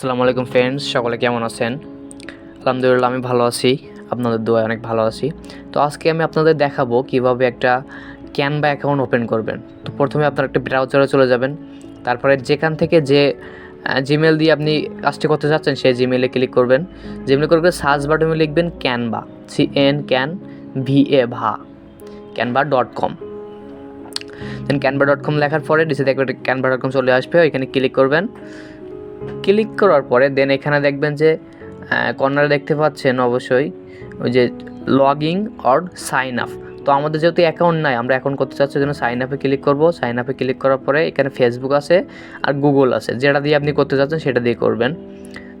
আসসালামু আলাইকুম ফ্রেন্ডস সকলে কেমন আছেন? আলহামদুলিল্লাহ, আমি ভালো আছি। আপনাদের দোয়ায় অনেক ভালো আছি। তো আজকে আমি আপনাদের দেখাবো কীভাবে একটা ক্যানভা অ্যাকাউন্ট ওপেন করবেন। তো প্রথমে আপনার একটা ব্রাউজারে চলে যাবেন। তারপরে যেখান থেকে যে জিমেল দিয়ে আপনি কাজটি করতে চাচ্ছেন, সেই জিমেলে ক্লিক করবেন। জিমেল করে সার্চ বাটনে লিখবেন Canva C N can V A ভা Canva dot com then Canva dot com লেখার পরে ডিসে দেখবেন ক্যানভা ডট কম চলে আসবে, ওইখানে ক্লিক করবেন। ক্লিক করার পরে দেন এখানে দেখবেন যে কর্নারে দেখতে পাচ্ছেন অবশ্যই ওই যে লগিং অর সাইন আপ তো আমাদের যেহেতু অ্যাকাউন্ট নাই, আমরা অ্যাকাউন্ট করতে চাচ্ছি জন্য সাইন আপে ক্লিক করব। সাইন আপে ক্লিক করার পরে এখানে ফেসবুক আছে আর গুগল আছে। যেটা দিয়ে আপনি করতে চাচ্ছেন সেটা দিয়ে করবেন।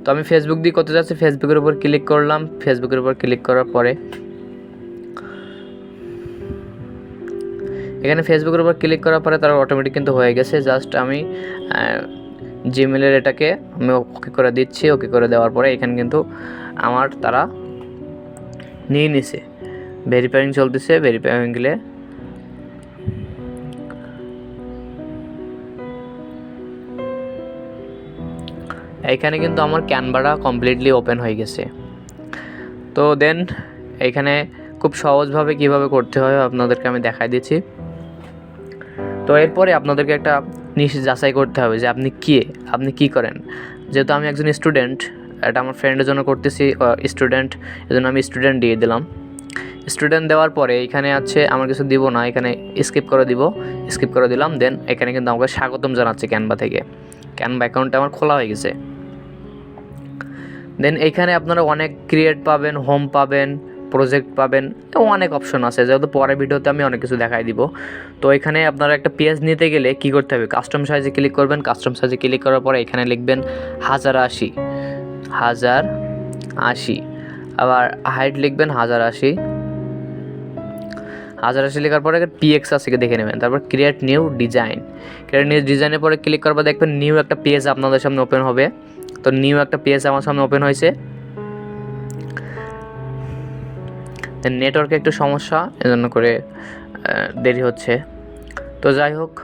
তো আমি ফেসবুক দিয়ে করতে চাচ্ছি ফেসবুকের উপর ক্লিক করলাম। ফেসবুকের উপর ক্লিক করার পরে এখানে ফেসবুকের উপর ক্লিক করার পরে তারা অটোমেটিক কিন্তু হয়ে গেছে। জাস্ট আমি জিমেলের এটাকে আমি ওকে করে দিচ্ছি, ওকে করে দেওয়ার পরে এখানে কিন্তু আমার তারা নিয়ে নিছে। ভেরিফাইং চলতেছে ভেরিফাইং গেলে এইখানে কিন্তু আমার ক্যানভাটা কমপ্লিটলি ওপেন হয়ে গেছে। তো দেন এখানে খুব সহজভাবে কীভাবে করতে হয় আপনাদেরকে আমি দেখাই দিচ্ছি। তো এরপরে আপনাদেরকে একটা জিনিস যাচাই করতে হবে যে আপনি কে, আপনি কি করেন। যেহেতু আমি একজন স্টুডেন্ট এটা আমার ফ্রেন্ডের জন্য করতেছি স্টুডেন্ট এজন্য আমি স্টুডেন্ট দিয়ে দিলাম। স্টুডেন্ট দেওয়ার পরে এখানে আছে, আমার কিছু দিব না, এখানে স্কিপ করে দিব স্কিপ করে দিলাম দেন এখানে কিন্তু আমাকে স্বাগতম জানাচ্ছে ক্যানভা থেকে। ক্যানভা অ্যাকাউন্টটা আমার খোলা হয়ে গেছে। দেন এইখানে আপনারা অনেক ক্রিয়েট পাবেন হোম পাবেন প্রজেক্ট পাবেন অনেক অপশন আছে। যেহেতু পরের ভিডিওতে আমি অনেক কিছু দেখাই দিব। তো এখানে আপনারা একটা পেজ নিতে গেলে কি করতে হবে? কাস্টম সাইজে ক্লিক করবেন। কাস্টম সাইজে ক্লিক করার পরে এখানে লিখবেন হাজার আশি। হাজার আশি। আবার হাইট লিখবেন হাজার আশি। হাজার আশি লেখার পরে পিএক্স আছে দেখে নেবেন। তারপর create new design create new ডিজাইনের পরে ক্লিক করার পর দেখবেন নিউ একটা পেজ আপনাদের সামনে ওপেন হবে। তো নিউ একটা পেজ আমার সামনে ওপেন হয়েছে। নেটওয়ার্কে একটু সমস্যা, এজন্য করে দেরি হচ্ছে। তো যাই হোক।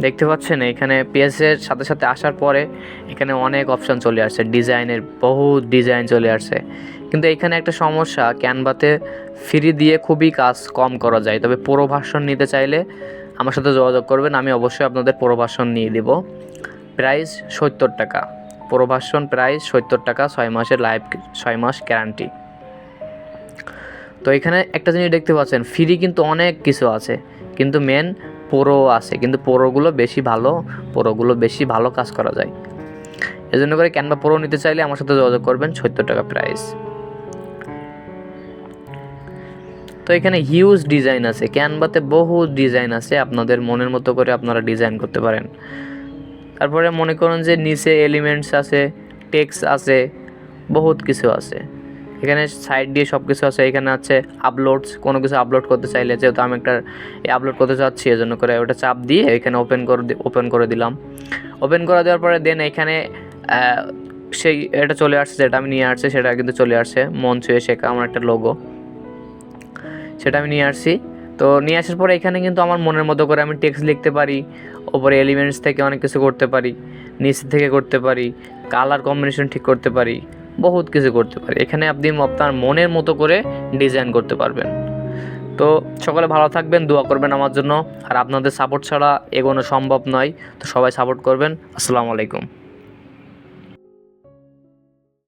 দেখতে পাচ্ছেন, এখানে পেজের সাথে সাথে আসার পরে এখানে অনেক অপশান চলে আসছে। ডিজাইনের বহু ডিজাইন চলে আসছে। কিন্তু এখানে একটা সমস্যা ক্যানভাতে ফ্রি দিয়ে খুবই কাজ কম করা যায়। তবে পুরো ভার্সন নিতে চাইলে আমার সাথে যোগাযোগ করবেন, আমি অবশ্যই আপনাদের পুরো ভার্সন নিয়ে দেব। প্রাইস সত্তর টাকা। পুরো প্রাইস সত্তর টাকা, ছয় মাসের লাইভ ছয় মাস গ্যারান্টি তো এখানে একটা জিনিস দেখতে পাচ্ছেন ফ্রি কিন্তু অনেক কিছু আছে, কিন্তু মেন পোরো আছে, কিন্তু পোরোগুলো বেশি ভালো পোরোগুলো বেশি ভালো কাজ করা যায়। এজন্য করে ক্যানভা পোরো নিতে চাইলে আমার সাথে যোগাযোগ করবেন, সত্তর টাকা প্রাইস তো এখানে হিউজ ডিজাইন আছে ক্যানভাতে বহু ডিজাইন আছে, আপনাদের মনের মতো করে আপনারা ডিজাইন করতে পারেন। তারপরে মনে করুন যে নিচে এলিমেন্টস আছে টেক্স আছে, বহুত কিছু আছে। এখানে সাইড দিয়ে সব কিছু আছে, এখানে আছে আপলোডস কোনো কিছু আপলোড করতে চাইলে যেহেতু আমি একটা আপলোড করতে চাচ্ছি, এজন্য করে ওটা চাপ দিয়ে এখানে ওপেন করে ওপেন করে দিলাম। ওপেন করে দেওয়ার পরে দেন এখানে সেই এটা চলে আসছে, যেটা আমি নিয়ে আসছে, সেটা কিন্তু চলে আসছে। মন ছুঁয়ে শেখা আমার একটা লোগো সেটা আমি নিয়ে আসছি। তো নিয়ে আসার পরে এখানে কিন্তু আমার মনের মতো করে আমি টেক্সট লিখতে পারি, ওপরে এলিমেন্টস থেকে অনেক কিছু করতে পারি, নিচ থেকে করতে পারি কালার কম্বিনেশন ঠিক করতে পারি, বহুত কিছু করতে পারি। এখানে আপনি আপনার মনের মতো করে ডিজাইন করতে পারবেন। তো সকলে ভালো থাকবেন, দোয়া করবেন আমার জন্য। আর আপনাদের সাপোর্ট ছাড়া এগোনো সম্ভব নয়। তো সবাই সাপোর্ট করবেন। আসসালামু আলাইকুম।